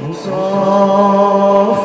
Misafirin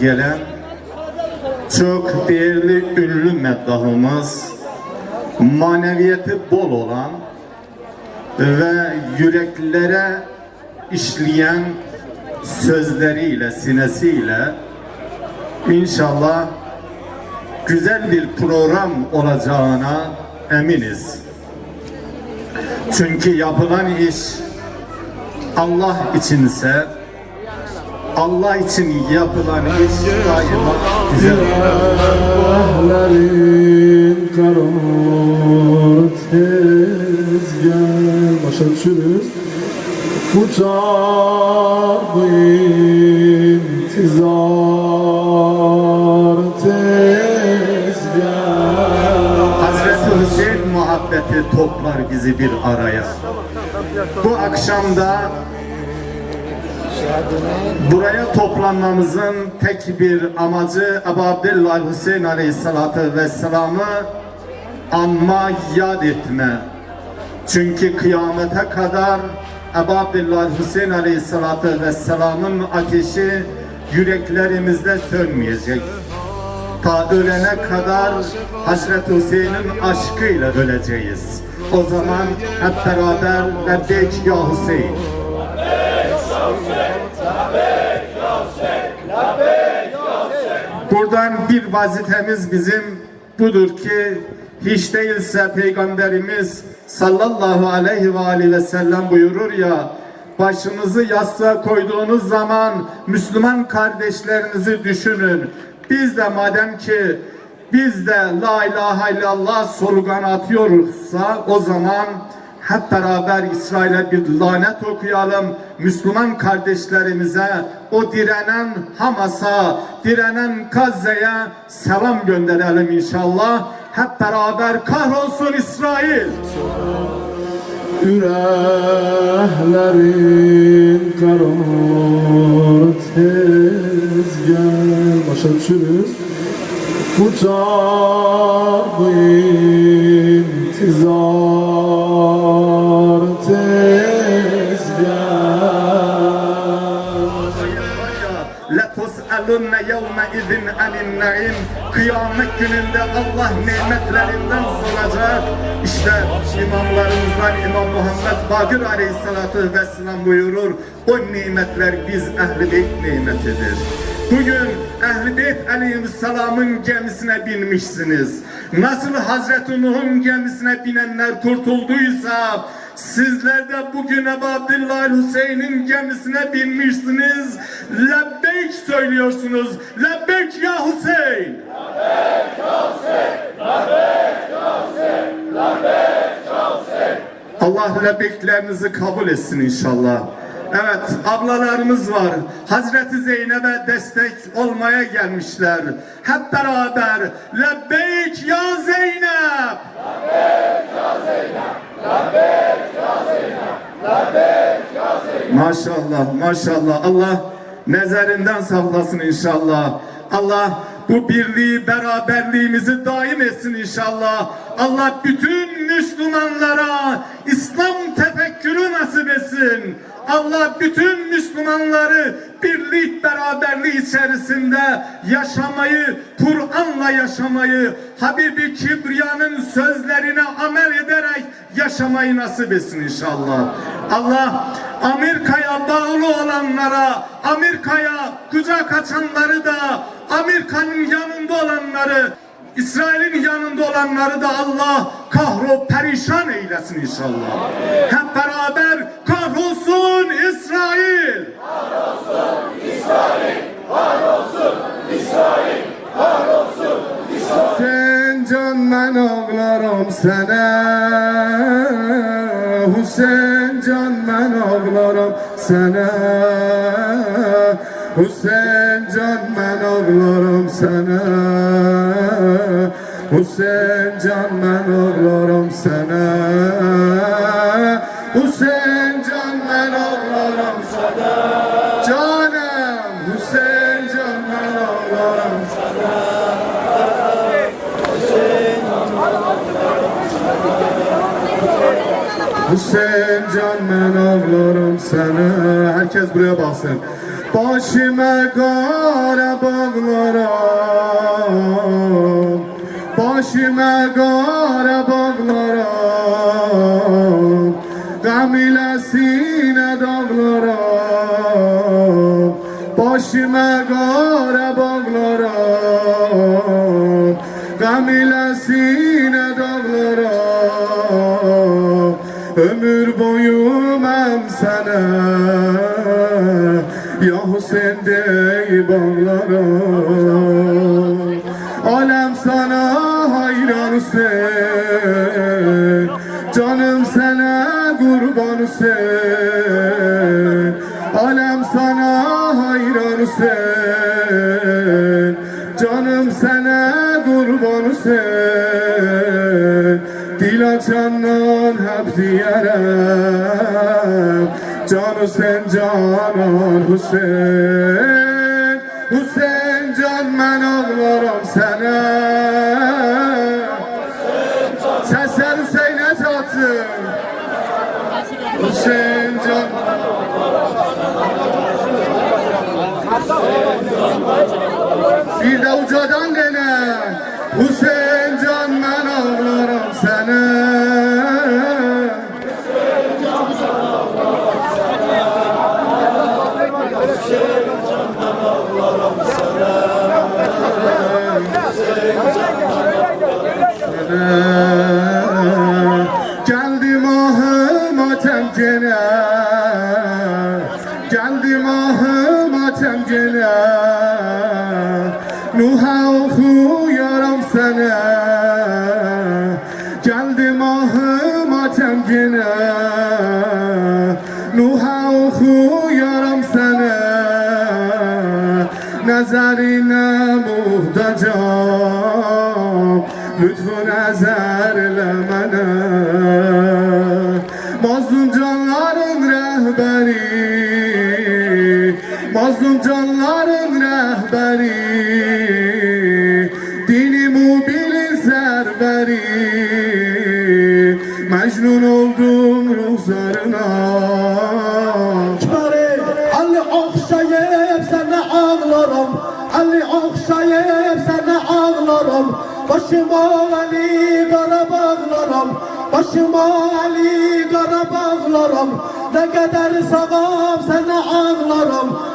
gelen çok değerli ünlü meddahımız, maneviyeti bol olan ve yüreklere işleyen sözleriyle, sinesiyle inşallah güzel bir program olacağına eminiz. Çünkü yapılan iş Allah içinse Allah için yapılan iş daima güzel. Karar Başa düşürüz Tutar bu intizar Hazreti Hüseyin muhabbeti toplar bizi bir araya. Bu akşamda buraya toplanmamızın tek bir amacı Ebu Abdillah Hüseyin Aleyhisselatü Vesselam'ı anma, yad etme. Çünkü kıyamete kadar Ebu Abdillah Hüseyin Aleyhisselatü Vesselam'ın ateşi yüreklerimizde sönmeyecek. Ta ölene kadar Hazreti Hüseyin'in aşkıyla öleceğiz. O zaman hep beraber Lebbeyk ya Hüseyin. Buradan bir vazifemiz bizim budur ki hiç değilse Peygamberimiz sallallahu aleyhi ve aleyhi ve sellem buyurur ya başınızı yastığa koyduğunuz zaman Müslüman kardeşlerinizi düşünün. Biz de madem ki biz de la ilahe illallah slogan atıyoruzsa o zaman hep beraber İsrail'e bir lanet okuyalım. Müslüman kardeşlerimize, o direnen Hamas'a, direnen Gazze'ye selam gönderelim inşallah. Hep beraber kahrolsun İsrail. Yüreklerin karar tez gel Başa düşürüz Tutar bu intizar لَتُسْأَلُنَّ يَوْمَ اِذٍ عَنِ النَّعِيمِ Kıyamet gününde Allah nimetlerinden soracak. İşte imamlarımızdan İmam Muhammed Bakır Aleyhisselatü Vesselam buyurur. O nimetler biz Ehl-i Beyt nimetidir. Bugün Ehl-i Beyt Aleyhisselam'ın gemisine binmişsiniz. Nasıl Hazreti Nuh'un gemisine binenler kurtulduysa Sizler de bugün Ebu Abdillah Hüseyin'in gemisine binmişsiniz. Lebbeyk söylüyorsunuz. Lebbeyk ya Hüseyin. Allah lebbeklerinizi kabul etsin inşallah. Evet ablalarımız var. Hazreti Zeynep'e destek olmaya gelmişler. Hep beraber lebbeyk ya Zeynep. Maşallah, maşallah. Allah nezerinden saklasın inşallah. Allah bu birliği, beraberliğimizi daim etsin inşallah. Allah bütün Müslümanlara İslam tefekkürü nasip etsin. Allah bütün Müslümanları birlik beraberlik içerisinde yaşamayı, Kur'an'la yaşamayı, Habibi Kibriya'nın sözlerine amel ederek yaşamayı nasip etsin inşallah. Allah Amerika'ya bağlı olanlara, Amerika'ya kucak açanları da, Amerika'nın yanında olanları, İsrail'in yanında olanları da Allah kahro perişan eylesin inşallah. Hep beraber kahrolsun İsrail. Sen can ben ağlarım sana. Hüseyin can ben ağlarım sana. Hüseyin can ben ağlarım sana Hüseyin can ben ağlarım sana. Hüseyin can ben ağlarım sana. Canım Hüseyin can ben ağlarım sana. Hüseyin can ben ağlarım sana. Herkes buraya baksın. Başıma kara bağlarım Başıma kara bağlarım Gam ile sine dağlarım Başıma kara bağlarım Gam sine dağlarım Ömür boyu ben sana Ya Hüseyin dey bağlarım Dil açandan hep diyerem Can Hüseyin canan Hüseyin. Hüseyin can ben ağlarım sana Sesler Hüseyin'e çalsın Hüseyin can. Bir de ucadan dene gene Geldim ahım atem gene canların rehberi Dini mubilin serberi Mecnun oldum ruhlarına. Bari Ali okşayıp sana ağlarım. Ali okşayıp sana ağlarım. Başıma Ali kara bağlarım. Başıma Ali kara bağlarım. Ne kadar sağam sana ağlarım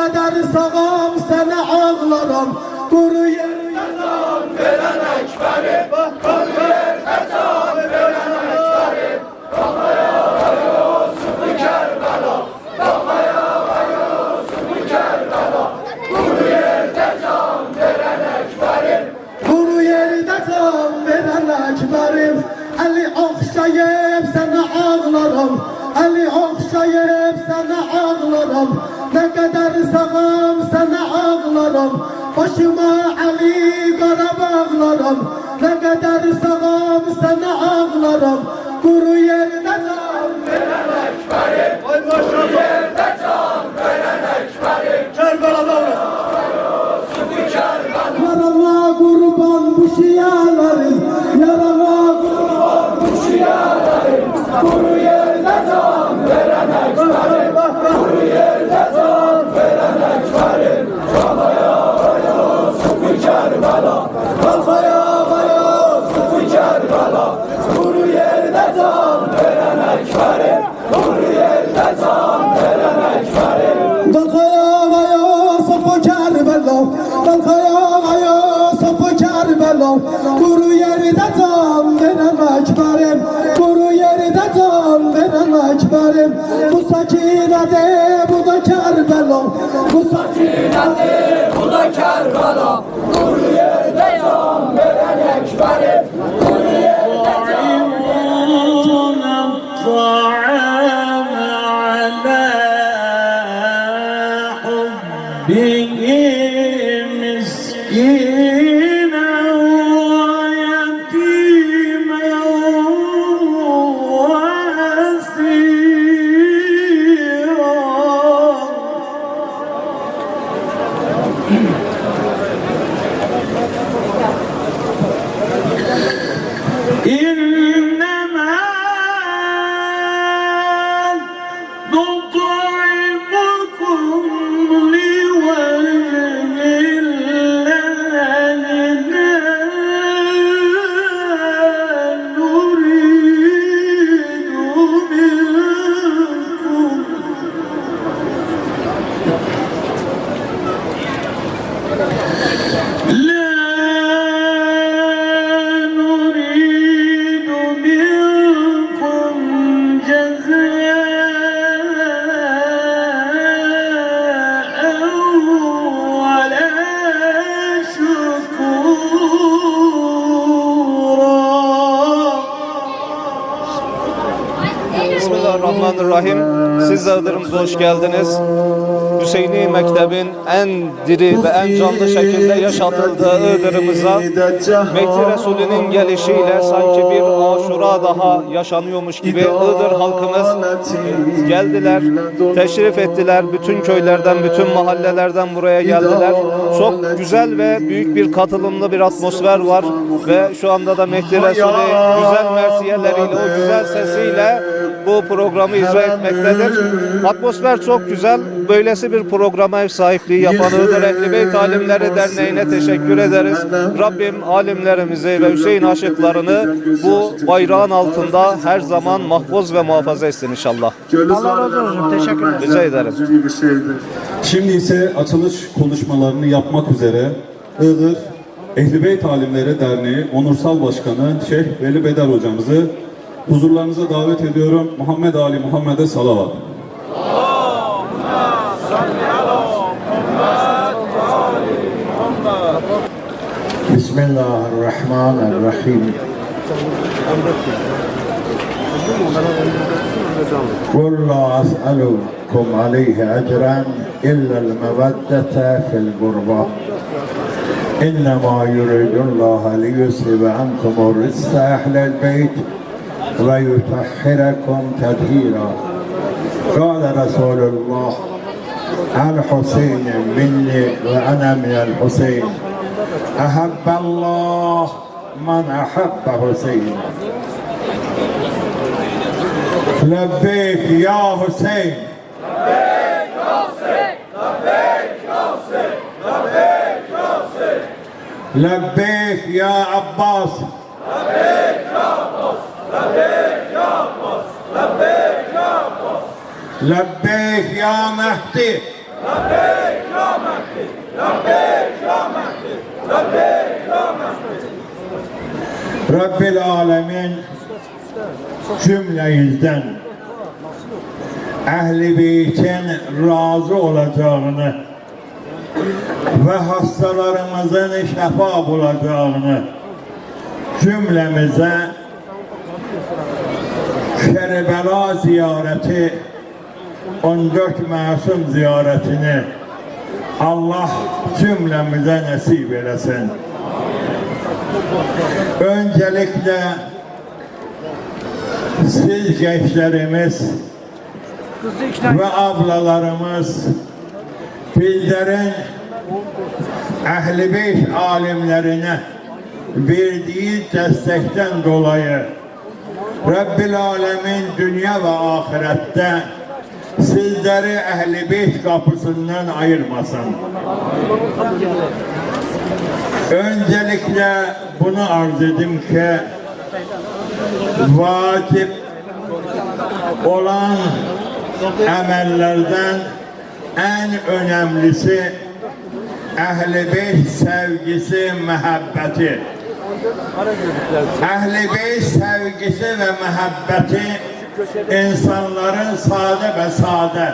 kadar sağam sana ağlarım. Kuru yerine can veren ekberim Kuru yerine can veren ekberim Kuru yerde can veren ekberim. Ali okşayıp kadar sağam sana ağlarım. Başıma Ali kara bağlarım Ne kadar sağam sana ağlarım. Kuru yerde can veren ekberim Kuru yerde can veren ekberim Kerbela'da Sakine de Bu da Kerbela Bismillahirrahmanirrahim. Siz de hoş geldiniz. Hüseyini Mektebin en diri ve en canlı şekilde yaşatıldığı Iğdır'ımıza Mehdi Resulü'nün gelişiyle sanki bir aşura daha yaşanıyormuş gibi Iğdır halkımız geldiler, teşrif ettiler. Bütün köylerden, bütün mahallelerden buraya geldiler. Çok güzel ve büyük bir katılımlı bir atmosfer var ve şu anda da Mehdi Resulü güzel mersiyeleriyle, o güzel sesiyle bu programı icra etmektedir. Atmosfer çok güzel. Böylesi bir programa ev sahipliği yapan Iğdır Ehli Beyt Alimleri Derneği'ne teşekkür ederiz. Rabbim alimlerimizi ve Hüseyin aşıklarını bu bayrağın altında her zaman mahfuz ve muhafaza etsin inşallah. Allah razı olsun. Teşekkür ederim. Rica ederim. Bir şeydir. Şimdi ise açılış konuşmalarını yapmak üzere Iğdır Ehli Beyt Alimleri Derneği Onursal Başkanı Şeyh Veli Bedel hocamızı huzurlarınıza davet ediyorum. Muhammed Ali Muhammed'e salavat. بسم الله الرحمن الرحيم. قل لا أسألكم عليه أجرا إلا المودة في القربى إنما يريد الله ليذهب عنكم الرجس أهل البيت ويطهركم تطهيرا. قال رسول الله الحسين مني وأنا من الحسين. أحب الله من أحب حسين لبيك يا حسين. لبيك يا حسين لبيك يا حسين لبيك يا حسين لبيك يا عباس. لبيك يا عباس لبيك يا عباس لبيك يا عباس لبيك يا مهدي. لبيك يا مهدي لبيك Rabbil Alemin cümleyizden Ehli Beyt'in razı olacağını ve hastalarımızın şefa bulacağını cümlemize Kerbela ziyareti 14 Masum ziyaretini Allah cümlemize nasip eylesin. Öncelikle siz gençlerimiz ve ablalarımız bizlerin Ehl-i Beyt alimlerine verdiği destekten dolayı Rabbil Alemin dünya ve ahirette sizleri Ehl-i Beyt kapısından ayırmasın. Öncelikle bunu arz edim ki vacip olan emellerden en önemlisi Əhl-i Beyt sevgisi, məhəbbəti. Əhl-i Beyt sevgisi və məhəbbəti insanların sadə və sadə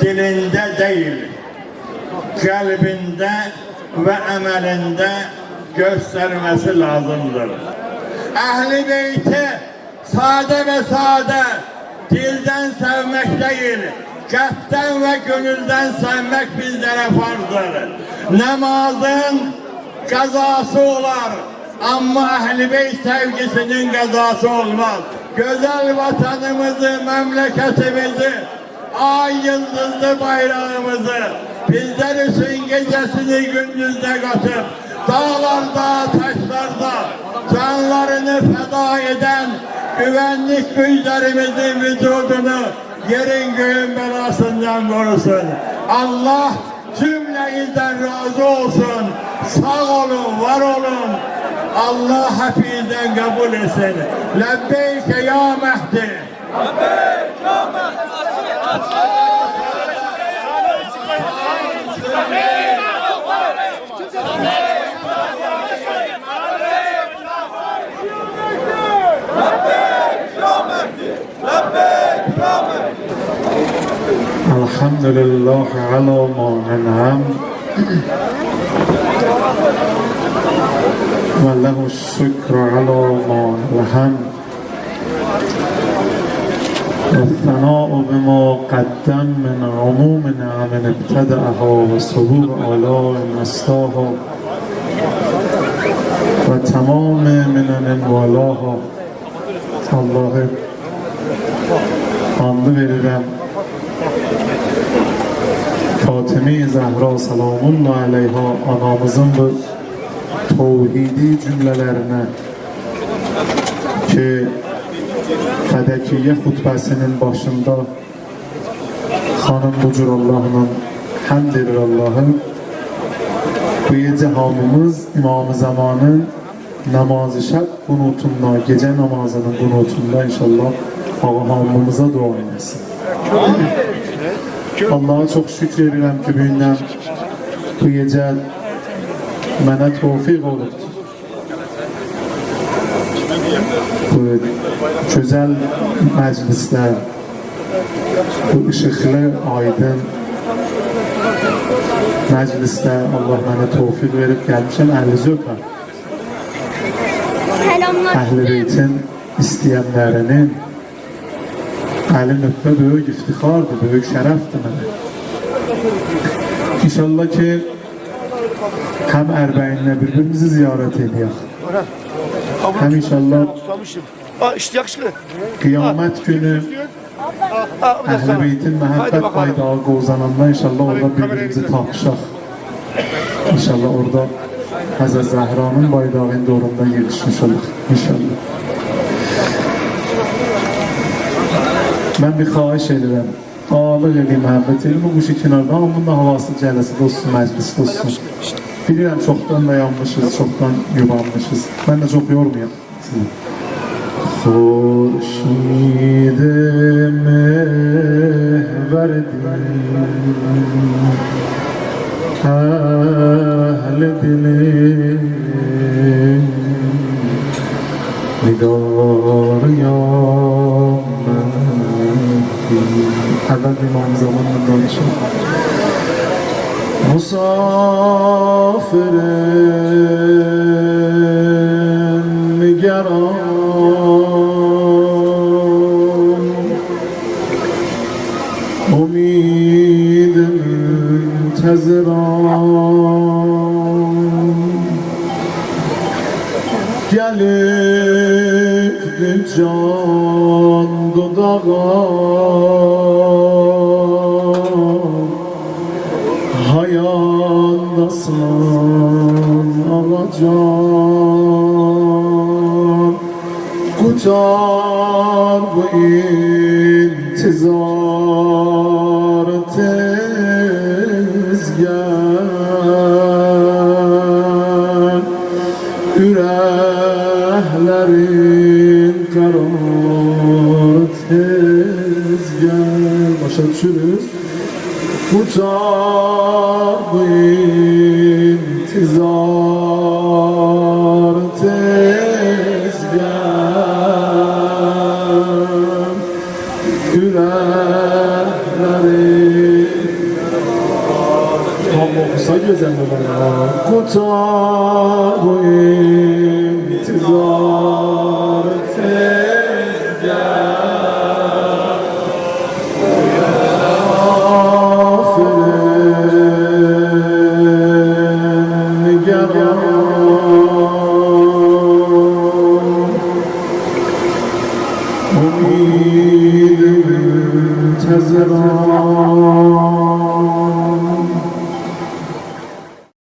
dilində deyil, qəlbində və əməlində göstərməsi lazımdır. Əhl-i Beyti sadə və sadə dildən sevmək deyil, qəlbdən və gönüldən sevmək bizlərə farzdır. Namazın qəzası olar, amma Əhl-i Beyt sevgisinin qəzası olmaz. Gözəl vatanımızı, məmləkətimizi, ay yıldızlı bayrağımızı bizler için gecesini gündüzde katıp dağlarda, taşlarda canlarını feda eden güvenlik güçlerimizin vücudunu yerin göğün belasından korusun. Allah cümlenizden razı olsun. Sağ olun, var olun. الله حفيظا قبول السنة لبيك يا مهدي لبيك يا مهدي. الحمد لله على ما أنعم وله الشكر على ما ألهم والثناء بما قدم من عموم نعم ابتدأها وصبور آلاء نستاها وتمام منن والاها Allah'ı anlı verirəm Fatime-i Zəhra salamullah aleyha anamızın bu tevhidi cümlələrinə ki Fədəkiyyə xutbəsinin başında xanım bu cür Allah'la həmd edir Allah'ı bu gece hamımız İmam-ı Zaman'ın namazı şəb qunutunda, gece namazının qunutunda inşallah ağa hamımıza dua eylesin. Allah'a çok şükür edirəm ki, bu bu gecə mənə tevfiq olubdur. Bu gözəl məclisdə, bu işıqlı, aydın məclisdə Allah tevfiq verib gəlmişəm, əlinizi öpəm. Selamlar. Əhl-i Beytin istəyənlərinin əlin öpmə böyük iftixardır, böyük şərəfdir mənə. İnşallah ki, həm ərbəyinlə bir-birimizi ziyarət edək. Həm inşallah Aa işte yakışıklı. qiyamət günü Əhl-i sana. Beytin bakalım. baydağı qozananda inşallah orada bir-birimizi tapışaq. İnşallah orada Həzrət Zəhranın baydağının doğrunda gelişmiş olur. İnşallah. Ben bir xahiş edirəm. Ağalıq edeyim, məhəbbət edeyim. Bu quşu kənarda, amma bunun havası cələsi olsun, məclis olsun. Bilirəm çoxdan dayanmışız, çoxdan yubanmışız. Mən də çox yormayım sizi. Xurşidim verdim Əhl-i dilim Nidar yamətim Əvvəl imam zamanla danışım. من دانشم مسافر نگران امید منتظران gelip can dudağa Hayandasan alacan Kutar bu intizar